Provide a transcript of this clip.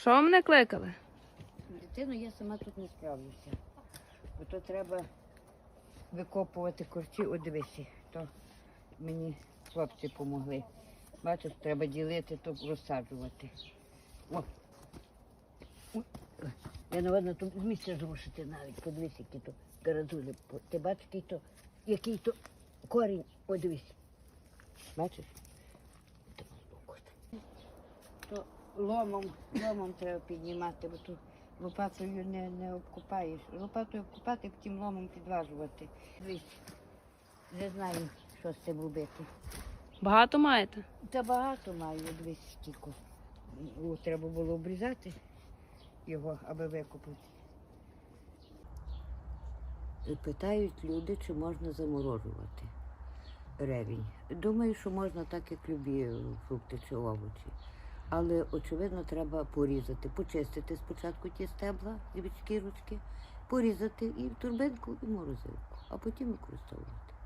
Що мене кликали? Дитину я сама тут не справлюся. Бо то треба викопувати корчі. О, дивися, то мені хлопці допомогли. Бачиш, треба ділити, то розсаджувати. О. Ой. Я не ладно тут з місця зрушити навіть. Подивись, які то карадулі. Ти бачиш, який то, який то корінь. О, дивись. Бачиш? То ломом, ломом треба піднімати, бо тут лопатою не, не обкопаєш. Лопатою обкопати, потім ломом підважувати. Не знаю, що з цим робити. Багато маєте? Та багато маю, дивись скільки. О, треба було обрізати його, аби викопати. Питають люди, чи можна заморожувати ревінь. Думаю, що можна так, як любі фрукти чи овочі. Але, очевидно, треба порізати, почистити спочатку ті стебла від шкірочки, порізати і в турбинку, і в морозилку, а потім використовувати.